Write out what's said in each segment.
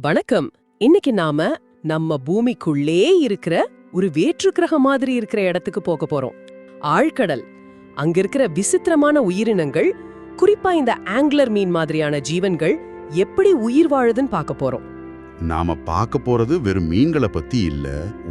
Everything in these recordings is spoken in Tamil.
வணக்கம். இன்னைக்கு நாம நம்ம பூமிக்குள்ளே இருக்கிற ஒரு வேற்று கிரகம் மாதிரி இருக்கிற இடத்துக்கு போக போறோம். ஆழ்கடல். அங்க இருக்கிற விசித்திரமான உயிரினங்கள் குறிப்பா இந்த ஆங்கிலர் மீன் மாதிரியான ஜீவன்கள் எப்படி உயிர் வாழுதுன்னு பார்க்க போறோம். நாம பார்க்க போறது வெறும் மீன்களை பத்தி இல்ல.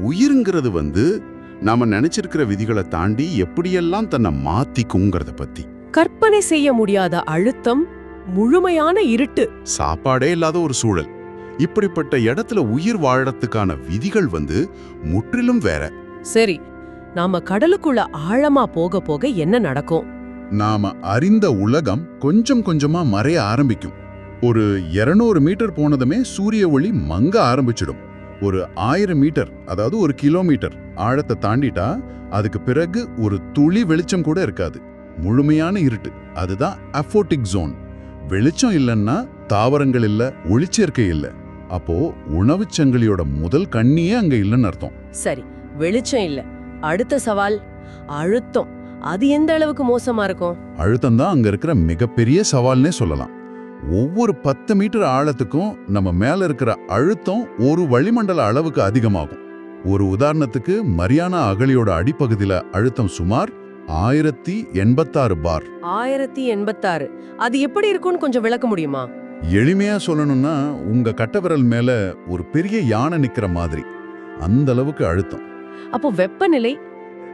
உயிருங்கிறது வந்து நாம நினைச்சிருக்கிற விதிகளை தாண்டி எப்படியெல்லாம் தன்னை மாத்திக்குங்கிறத பத்தி. கற்பனை செய்ய முடியாத அழுத்தம் முழுமையான இருட்டு. சாப்பாடே இல்லாத ஒரு சூழல். இப்படிப்பட்ட இடத்துல உயிர் வாழறதுக்கான விதிகள் வந்து முற்றிலும் வேற. சரி நாம கடலுக்குள்ள ஆழமா போக போக என்ன நடக்கும்? நாம அறிந்த உலகம் கொஞ்சம் கொஞ்சமா மறைய ஆரம்பிக்கும். ஒரு 200 மீட்டர் போனதுமே சூரிய ஒளி மங்க ஆரம்பிச்சிடும். ஒரு ஆயிரம் மீட்டர் அதாவது ஒரு கிலோமீட்டர் ஆழத்தை தாண்டிட்டா அதுக்கு பிறகு ஒரு துளி வெளிச்சம் கூட இருக்காது. முழுமையான இருட்டு அதுதான் அஃபோட்டிக் ஜோன். வெளிச்சம் இல்லைன்னா தாவரங்கள் இல்ல ஒளிச்சேர்க்கை இல்ல. அப்போ உணவுச் சங்கிலியோட முதல் கண்ணியே அங்க இல்லைன்னு அர்த்தம். சரி வெளிச்சம் இல்ல. அடுத்த சவால் அழுத்தம். அது எந்த அளவுக்கு மோசமா இருக்கும்? அழுத்தம் தான் அங்க இருக்கிற மிகப்பெரிய சவால்னே சொல்லலாம். ஒவ்வொரு பத்து மீட்டர் ஆழத்துக்கும் நம்ம மேல இருக்கிற அழுத்தம் ஒரு வளிமண்டல அளவுக்கு அதிகமாகும். ஒரு உதாரணத்துக்கு மரியானா அகழியோட அடிப்பகுதியில அழுத்தம் சுமார் ஆயிரத்தி எண்பத்தாறு பார். ஆயிரத்தி எண்பத்தாறு. அது எப்படி இருக்கும்னு கொஞ்சம் விளக்க முடியுமா? எளிமையா சொல்லணும்னா உங்க கட்டவிரல் மேல ஒரு பெரிய யானை நிக்கிற மாதிரி. அந்த அளவுக்கு அழுத்தம். அப்போ வெப்பநிலை?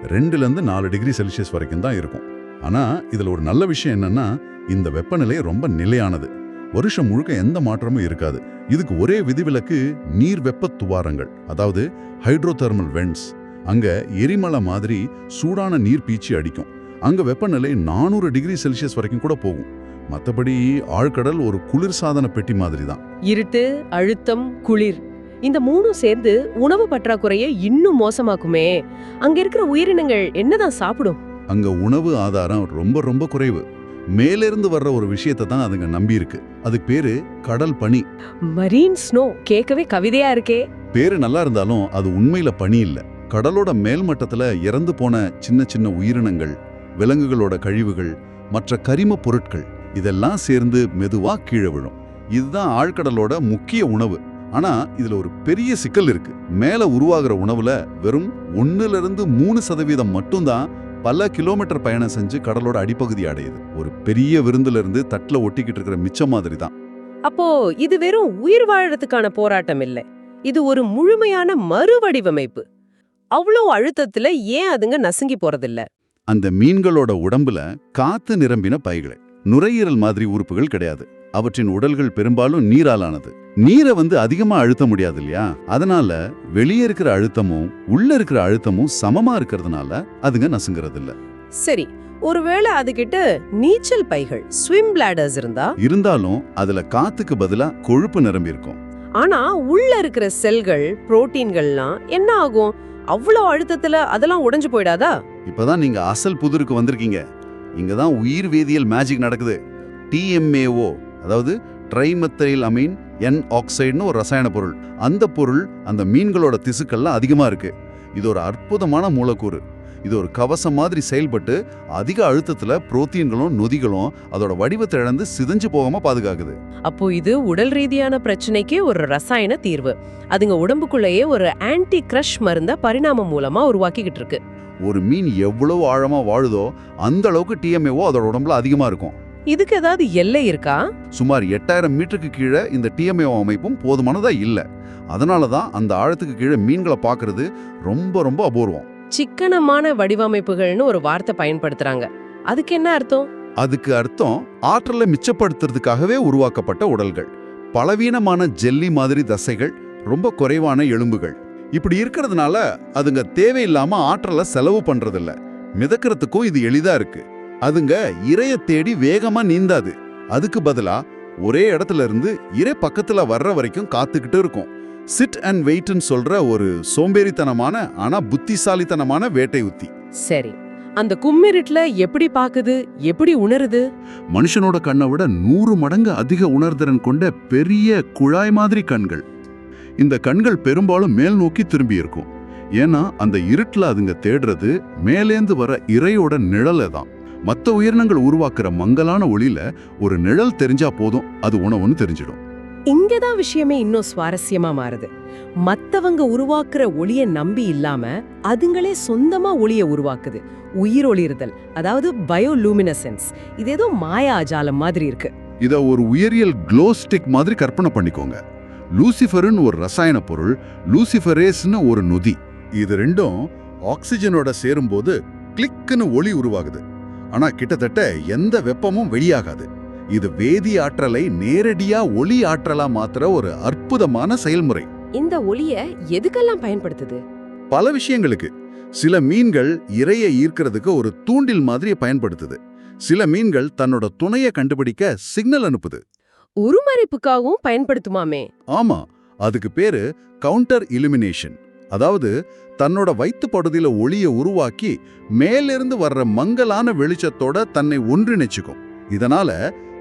ரெண்டுல இருந்து நாலு டிகிரி செல்சியஸ் வரைக்கும் தான் இருக்கும். ஆனா இதுல ஒரு நல்ல விஷயம் என்னன்னா இந்த வெப்பநிலை ரொம்ப நிலையானது. வருஷம் முழுக்க எந்த மாற்றமும் இருக்காது. இதுக்கு ஒரே விதிவிலக்கு நீர் வெப்ப துவாரங்கள் அதாவது ஹைட்ரோதெர்மல் வென்ட்ஸ் அங்க எரிமலை மாதிரி சூடான நீர் பீச்சி அடிக்கும். அங்க வெப்பநிலை நானூறு டிகிரி செல்சியஸ் வரைக்கும் கூட போகும். மத்தபடி ஆழ்கடல் ஒரு குளிர்சாதன பெட்டி மாதிரி தான் இருட்டு அழுத்தம் குளிர் இந்த மூணும் சேர்ந்து உணவு பற்றாக்குறையை இன்னும் மோசமாக்குமே. அங்க இருக்கிற உயிரினங்கள் என்னதான் சாப்பிடும்? அங்க உணவு ஆதாரம் ரொம்ப ரொம்ப குறைவு. மேலிருந்து வர்ற ஒரு விஷயத்தை தான் அதுங்க நம்பி இருக்கு அதுக்கு பேரு கடல் பனி. மரீன் ஸ்னோ கேட்கவே கவிதையா இருக்கே. பேரு நல்லா இருந்தாலும் அது உண்மையில பனி இல்ல. கடலோட மேல்மட்டத்துல இறந்து போன சின்ன சின்ன உயிரினங்கள் விலங்குகளோட கழிவுகள் மற்ற கரிம பொருட்கள். இதெல்லாம் சேர்ந்து மெதுவா கீழே விழும். இதுதான் ஆழ்கடலோட முக்கிய உணவு. ஆனா இதுல ஒரு பெரிய சிக்கல் இருக்கு. மேல உருவாகிற உணவுல வெறும் ஒண்ணுல இருந்து மூணு சதவீதம் மட்டும்தான் பல கிலோமீட்டர் பயணம் செஞ்சு கடலோட அடிப்பகுதி அடையுது. ஒரு பெரிய விருந்துல இருந்து தட்டுல ஒட்டிக்கிட்டு இருக்கிற மிச்சம் மாதிரி தான் அப்போ இது வெறும் உயிர் வாழறதுக்கான போராட்டம் இல்ல. இது ஒரு முழுமையான மறுவடிவமைப்பு அவ்வளோ அழுத்தத்துல ஏன் அதுங்க நசுங்கி போறதில்ல? அந்த மீன்களோட உடம்புல காத்து நிரம்பின பைகள். நுரையீரல் மாதிரி உறுப்புகள் கிடையாது. அவற்றின் உடல்கள் பெரும்பாலும் நீராலானது. நீரை வந்து அதிகமா அழுத்த முடியாது இல்லையா அதனால வெளியே இருக்கிற அழுத்தமும் உள்ள இருக்கிற அழுத்தமும் சமமா இருக்கிறதுனால அதுங்க நசுங்கிறது இல்ல சரி ஒருவேளை அதுகிட்ட நீச்சல் பைகள் ஸ்விம் பிளாடர்ஸ் இருந்தா? இருந்தாலும் அதுல காத்துக்கு பதிலா கொழுப்பு நிரம்பி இருக்கும். ஆனா உள்ள இருக்கிற செல்கள் புரோட்டீன்கள்லாம் என்ன ஆகும்? அவ்வளோ அழுத்தத்துல அதெல்லாம் உடைஞ்சு போயிடாதா? இப்பதான் நீங்க அசல் புதிருக்கு வந்திருக்கீங்க. இங்கே தான் உயிர் வேதியியல் மேஜிக் நடக்குது டிஎம்ஏஓ அதாவது ட்ரைமெத்தைல் அமீன் என் ஆக்சைடுன்னு ஒரு ரசாயன பொருள். அந்த பொருள் அந்த மீன்களோட திசுக்கள்லாம் அதிகமாக இருக்குது இது ஒரு அற்புதமான மூலக்கூறு. இது ஒரு கவசம் மாதிரி செயல்பட்டு அதிக அழுத்தத்துல புரோட்டீன்களும் நொதிகளும் அதோட வடிவத்தை இழந்து சிதைஞ்சு போகாம பாதுகாக்குது. அப்போ இது உடல் ரீதியான பிரச்சனைக்கு ஒரு ரசாயன தீர்வு. அதுங்க உடம்புக்குள்ளேயே ஒரு ஆன்டி கிரஷ் மருந்த பரிணாமம் மூலமா உருவாக்கிக்கிட்டு இருக்கு. ஒரு மீன் எவ்வளவு ஆழமா வாழுதோ அந்த அளவுக்கு டிஎம்ஏஓ அதோட உடம்புல அதிகமா இருக்கும். இதுக்கு ஏதாவது எல்லை இருக்கா? சுமார் எட்டாயிரம் மீட்டருக்கு கீழே இந்த டிஎம்ஏ அமைப்பும் போதுமானதா இல்ல. அதனால தான் அந்த ஆழத்துக்கு கீழே மீன்களை பார்க்கிறது ரொம்ப ரொம்ப அபூர்வம். சிக்கனமான வடிவமைப்புகள்னு ஒரு வார்த்தை பயன்படுத்துறாங்க. அதுக்கு என்ன அர்த்தம்? அதுக்கு அர்த்தம் ஆற்றலை மிச்சப்படுத்துறதுக்காகவே உருவாக்கப்பட்ட உடல்கள். பலவீனமான ஜெல்லி மாதிரி தசைகள் ரொம்ப குறைவான எலும்புகள். இப்படி இருக்கிறதுனால அதுங்க தேவையில்லாம ஆற்றலை செலவு பண்றதில்ல. மிதக்கிறதுக்கும் இது எளிதா இருக்கு. அதுங்க இரைய தேடி வேகமா நீந்தாது. அதுக்கு பதிலா ஒரே இடத்துல இருந்து இறை பக்கத்துல வர்ற வரைக்கும் காத்துக்கிட்டு இருக்கும். சிட் அண்ட் வெயிட்னு சொல்ற ஒரு சோம்பேறித்தனமான ஆனா புத்திசாலித்தனமான வேட்டை உத்தி. சரி. அந்த கும்மிருட்டுல எப்படி பாக்குது? எப்படி உணருது? மனுஷனோட கண்ணை விட நூறு மடங்கு அதிக உணர்திறன் கொண்ட பெரிய குழாய் மாதிரி கண்கள். இந்த கண்கள் பெரும்பாலும் மேல் நோக்கி திரும்பி இருக்கும் ஏன்னா அந்த இருட்டுல அதுங்க தேடுறது மேலேந்து வர இரையோட நிழலை தான். மற்ற உயிரினங்கள் உருவாக்குற மங்கலான ஒளியில ஒரு நிழல் தெரிஞ்சா போதும் அது உணவுன்னு தெரிஞ்சிடும். இங்கதான் விஷயமே இன்னும் சுவாரஸ்யமா மாறுது. மத்தவங்க உருவாக்குற ஒளிய நம்பி இல்லாம அதுங்களே சொந்தமா ஒளிய உருவாக்குது. உயிரொளிறுதல் அதாவது பயோலூமினசென்ஸ் இது ஏதோ மாயா அஜாலம் மாதிரி இருக்கு. இத ஒரு உயரியல் க்ளோ ஸ்டிக் மாதிரி கற்பனை பண்ணிக்கோங்க. லூசிஃபர்னு ஒரு ரசாயன பொருள் லூசிஃபரேஸ்னு ஒரு நொதி. இது ரெண்டும் ஆக்சிஜனோட சேரும்போது கிளிக்குன்னு ஒளி உருவாகுது. ஆனா கிட்டத்தட்ட எந்த வெப்பமும் வெளியாகாது. இது வேதி ஆற்றலை நேரடியா ஒளி ஆற்றலா மாத்துற ஒரு அற்புதமான செயல்முறை. இந்த ஒளிய எதுக்கெல்லாம் பயன்படுத்துது? பல விஷயங்களுக்கு. சில மீன்கள் இரையை ஈர்க்கிறதுக்கு ஒரு தூண்டில் மாதிரி பயன்படுத்துது. சில மீன்கள் தன்னோட துணையை கண்டுபிடிக்க சிக்னல் அனுப்புது. உருமறைப்புக்காகவும் பயன்படுத்துமாமே. ஆமா அதுக்கு பேரு கவுண்டர் இலுமினேஷன் அதாவது தன்னோட வைத்து படுதியில ஒளிய உருவாக்கி மேலிருந்து வர்ற மங்கலான வெளிச்சத்தோட தன்னை ஒன்றிணைச்சுக்கும். இதனால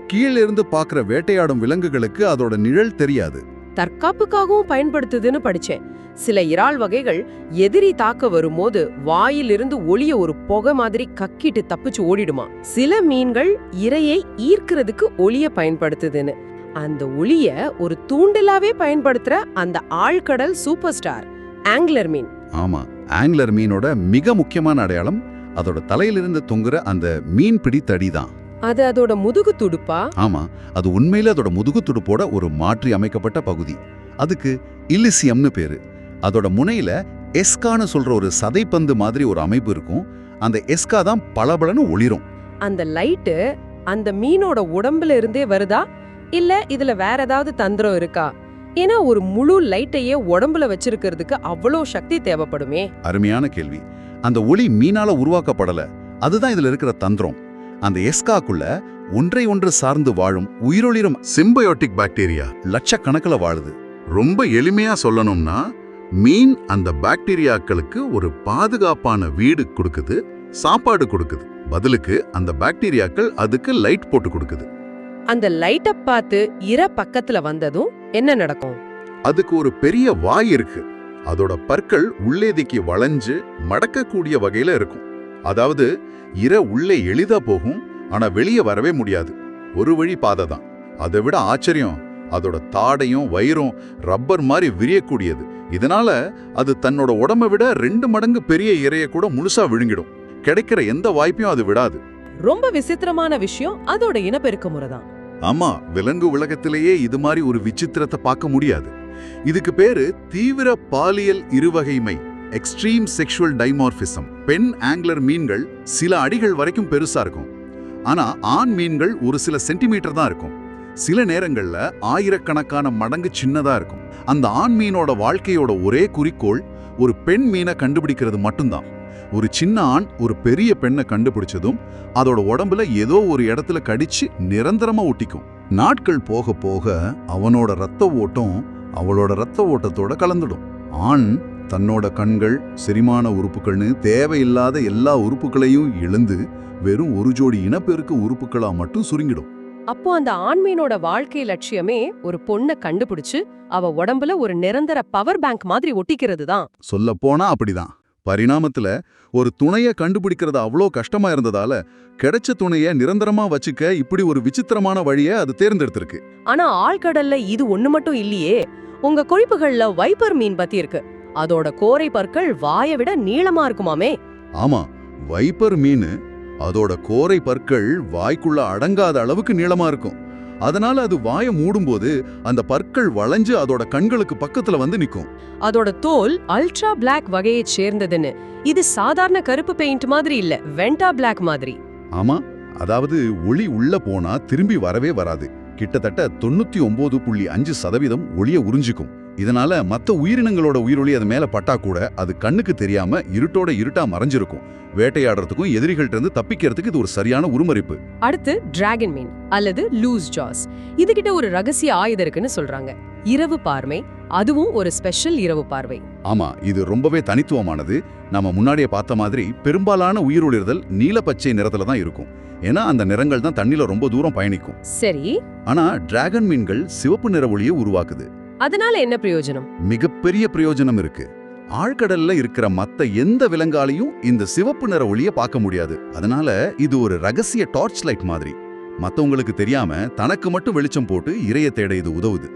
கீழிருந்து பார்க்குற வேட்டையாடும் விலங்குகளுக்கு அதோட நிழல் தெரியாது. தற்காப்புக்காகவும் பயன்படுத்துதுன்னு படிச்சேன். சில இறால் வகைகள் எதிரி தாக்க வரும்போது வாயிலிருந்து ஒளிய ஒரு புகை மாதிரி கக்கிட்டு தப்பிச்சு ஓடிடுமா. சில மீன்கள் இரையை ஈர்க்கிறதுக்கு ஒளிய பயன்படுத்துதுன்னு. அந்த ஒளிய ஒரு தூண்டலாவே பயன்படுத்துற அந்த ஆழ்கடல் சூப்பர் ஸ்டார் ஆங்கிலர் மீன். ஆமா ஆங்கிலர் மீனோட மிக முக்கியமான அடையாளம் அதோட தலையிலிருந்து தொங்குற அந்த மீன் பிடி தடி தான் அது அதோட முதுகு துடுப்பா? ஆமா அது உண்மையில அதோட முதுகு துடுப்போட ஒரு மாற்றி அமைக்கப்பட்ட பகுதி. அதுக்கு இல்லிசியம்னு பேரு. அதோட முனையில எஸ்கான்னு சொல்ற ஒரு சதைப்பந்து மாதிரி ஒரு அமைப்பு இருக்கும். அந்த எஸ்கா தான் பளபளன்னு ஒளிரும். அந்த லைட்டு அந்த மீனோட உடம்புல இருந்தே வருதா? இல்ல இதுல வேற ஏதாவது தந்திரம் இருக்கா? ஏன்னா ஒரு முழு லைட்டையே உடம்புல வச்சிருக்கிறதுக்கு அவ்வளோ சக்தி தேவைப்படுமே. அருமையான கேள்வி. அந்த ஒளி மீனால உருவாக்கப்படல. அதுதான் இதுல இருக்கிற தந்திரம். அந்த எஸ்காக்குள்ள ஒன்றை ஒன்று சார்ந்து வாழும் உயிரொளிரும் சிம்பயோட்டிக் பாக்டீரியா லட்சக்கணக்கில் வாழுது. ரொம்ப எளிமையா சொல்லணும்னா மீன் அந்த பாக்டீரியாக்களுக்கு ஒரு பாதுகாப்பான வீடு கொடுக்குது சாப்பாடு கொடுக்குது. பதிலுக்கு அந்த பாக்டீரியாக்கள் அதுக்கு லைட் போட்டு கொடுக்குது. அந்த லைட்ட பார்த்து இர பக்கத்துல வந்ததும் என்ன நடக்கும்? அதுக்கு ஒரு பெரிய வாய் இருக்கு. அதோட பற்கள் உள்ளேதிக்கு வளைஞ்சு மடக்கக்கூடிய வகையில இருக்கும். அதாவது இர உள்ளே எளிதா போகும் ஆனா வெளியே வரவே முடியாது. ஒரு வழி பாதை தான். அதை விட ஆச்சரியம் அதோட தாடையும் வயிறும் ரப்பர் மாதிரி விரியக்கூடியது. இதனால அது தன்னோட உடம்ப விட ரெண்டு மடங்கு பெரிய இரைய கூட முழுசா விழுங்கிடும். கிடைக்கிற எந்த வாய்ப்பையும் அது விடாது. ரொம்ப விசித்திரமான விஷயம் அதோட இனப்பெருக்க முறை தான். ஆமா விலங்கு உலகத்திலேயே இது மாதிரி ஒரு விசித்திரத்தை பார்க்க முடியாது. இதுக்கு பேரு தீவிர பாலியல் இருவகைமை. எக்ஸ்ட்ரீம் செக்ஷுவல் டைமார்பிசம் பெண் ஆங்கிலர் மீன்கள் சில அடிகள் வரைக்கும் பெருசா இருக்கும். ஆனா ஆண் மீன்கள் ஒரு சில சென்டிமீட்டர் தான் இருக்கும். சில நேரங்கள்ல ஆயிரக்கணக்கான மடங்கு சின்னதா இருக்கும். அந்த ஆண் மீனோட வாழ்க்கையோட ஒரே குறிக்கோள் ஒரு பெண் மீனை கண்டுபிடிக்கிறது மட்டும்தான். ஒரு சின்ன ஆண் ஒரு பெரிய பெண்ணை கண்டுபிடிச்சதும் அதோட உடம்புல ஏதோ ஒரு இடத்துல கடிச்சு நிரந்தரமா ஒட்டிக்கும். நாட்கள் போக போக அவனோட ரத்த ஓட்டம் அவளோட ரத்த ஓட்டத்தோட கலந்துடும். ஆண் தன்னோட கண்கள் செரிமான உறுப்புகள்னு தேவையில்லாத எல்லா உறுப்புகளையும் இழந்து வெறும் ஒரு ஜோடி இனப்பெருக்க உறுப்புகளா மட்டும் சுருங்கிடும். அப்போ அந்த ஆண்மீனோட வாழ்க்கை லட்சியமே ஒரு பொண்ணை கண்டுபிடிச்சு அவ உடம்புல ஒரு நிரந்தர பவர் பேங்க் மாதிரி ஒட்டிக்கிறது தான். சொல்ல போனா அப்படிதான். பரிணாமத்துல ஒரு துணைய கண்டுபிடிக்கிறது அவ்வளோ கஷ்டமா இருந்ததால கிடைச்ச துணைய நிரந்தரமா வச்சுக்க இப்படி ஒரு விசித்திரமான வழியை அது தேர்ந்தெடுத்திருக்கு. ஆனா ஆழ்கடல்ல இது ஒண்ணு மட்டும் இல்லையே உங்க கொழிப்புகள்ல வைப்பர் மீன் பத்தி இருக்கு. அதோட கோரை பற்கள் வாயை விட நீளமா இருக்குமாமே. ஆமா வைப்பர் மீன் அதோட கோரை பற்கள் வாய்க்குள்ள அடங்காத அளவுக்கு நீளமா இருக்கும். அதனால அது வாயை மூடும்போது அந்த பற்கள் வளைஞ்சு அதோட கண்களுக்கு பக்கத்துல வந்து நிக்கும். அதோட தோல் அல்ட்ரா பிளாக் வகையைச் சேர்ந்ததுன்னு. இது சாதாரண கருப்பு பெயிண்ட் மாதிரி இல்ல வெண்டா பிளாக் மாதிரி. ஆமா அதாவது ஒளி உள்ள போனா திரும்பி வரவே வராது. கிட்டத்தட்ட தொண்ணூத்தி ஒன்பது புள்ளி அஞ்சு சதவீதம் ஒளிய உறிஞ்சிக்கும். இதனால மத்த உயிரினங்களோட உயிரொளி அது மேல பட்டா கூட அது கண்ணுக்கு தெரியாம இருட்டோட இருட்டா மறைஞ்சிருக்கும். வேட்டையாடுறதுக்கும் எதிரிகள்ட்ட இருந்து தப்பிக்கிறதுக்கு இது ஒரு சரியான உருமறிப்பு அடுத்து டிராகன் மீன் அல்லது லூஸ் ஜாஸ் இதுகிட்ட ஒரு ரகசிய ஆயுதம் இருக்குன்னு சொல்றாங்க. இரவு பார்வை அதுவும் ஒரு ஸ்பெஷல் இரவு பார்வை. ஆமா இது ரொம்பவே தனித்துவமானது. நம்ம முன்னாடியே பார்த்த மாதிரி பெரும்பாலான உயிரொளிர்தல் நீல பச்சை நிறத்துல தான் இருக்கும். ஏன்னா அந்த நிறங்கள் தான் தண்ணில ரொம்ப தூரம் பயணிக்கும். சரி. ஆனா டிராகன் மீன்கள் சிவப்பு நிற ஒளியை உருவாக்குது. அதனால என்ன பிரயோஜனம்? மிகப்பெரிய பிரயோஜனம் இருக்கு. ஆழ்கடல்ல இருக்கிற மத்த எந்த விலங்காலையும் இந்த சிவப்பு நிற ஒளியை பார்க்க முடியாது. அதனால இது ஒரு ரகசிய டார்ச் லைட் மாதிரி. மத்தவங்களுக்கு தெரியாம தனக்கு மட்டும் வெளிச்சம் போட்டு இரைய தேட இது உதவுது.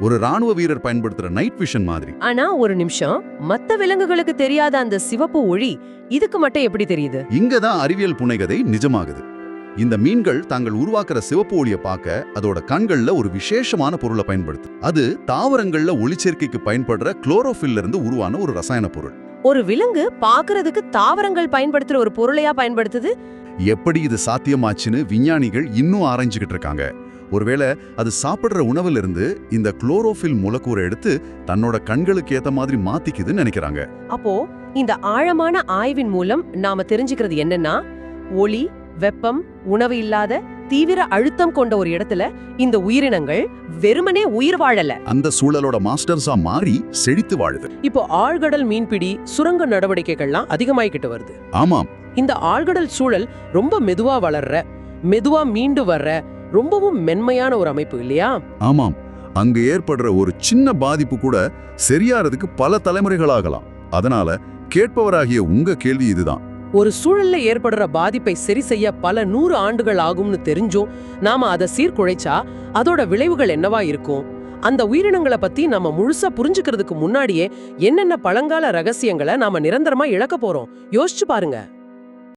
ஒரு ராணுவ வீரர் பயன்படுத்துற நைட் விஷன் மாதிரி. ஆனா ஒரு நிமிஷம். மத்த விலங்குகளுக்கு தெரியாத அந்த சிவப்பு ஒளி இதுக்கு மட்டும் எப்படி தெரியுது? இங்க தான் அறிவியல் புனைகதை நிஜமாகுது. இந்த மீன்கள் தாங்கள் உருவாக்குற சிவப்பு ஒளியை பார்க்க அதோட கண்கள்ல ஒரு விசேஷமான பொருளை பயன்படுத்து. அது தாவரங்கள்ல ஒளிச்சேர்க்கைக்கு பயன்படுற குளோரோஃபில்ல இருந்து உருவான ஒரு ரசாயன பொருள். ஒரு விலங்கு பாக்குறதுக்கு தாவரங்கள் பயன்படுத்துற ஒரு பொருளையா பயன்படுத்துது? எப்படி இது சாத்தியமாச்சுன்னு விஞ்ஞானிகள் இன்னும் ஆராய்ஞ்சுக்கிட்டு இருக்காங்க. ஒருவேளை அது சாப்பிடுற உணவுல இருந்து இந்த குளோரோஃபில் மூலக்கூறை எடுத்து தன்னோட கண்களுக்கு ஏத்த மாதிரி மாத்திக்குதுன்னு நினைக்கிறாங்க. அப்போ இந்த ஆழமான ஆய்வின் மூலம் நாம தெரிஞ்சுக்கிறது என்னன்னா ஒளி வெப்பம் உணவு இல்லாத தீவிர அழுத்தம் கொண்ட ஒரு இடத்துல இந்த உயிரினங்கள் வெறுமனே உயிர் வாழல. அந்த சூழலோட மாஸ்டர்ஸா மாறி செழித்து வாழுது. இப்போ ஆழ்கடல் மீன்பிடி சுரங்க நடவடிக்கைகள்லாம் அதிகமாயிக்கிட்டு வருது. ஆமாம். இந்த ஆழ்கடல் சூழல் ரொம்ப மெதுவா வளர்ற மெதுவா மீண்டு வர்ற ரொம்பவும் மென்மையான ஒரு அமைப்பு இல்லையா? ஆமாம். அங்க ஏற்படுற ஒரு சின்ன பாதிப்பு கூட சரியாறதுக்கு பல தலைமுறைகள் ஆகலாம். அதனால கேட்பவராகிய உங்க கேள்வி இதுதான். ஒரு சூழல்ல ஏற்படுற பாதிப்பை சரி செய்ய பல நூறு ஆண்டுகள் ஆகும்னு தெரிஞ்சும் நாம அதை சீர்குழைச்சா அதோட விளைவுகள் என்னவா இருக்கும்? அந்த உயிரினங்களை பத்தி நம்ம முழுசா புரிஞ்சுக்கிறதுக்கு முன்னாடியே என்னென்ன பழங்கால ரகசியங்களை நாம நிரந்தரமா இழக்க போறோம்? யோசிச்சு பாருங்க.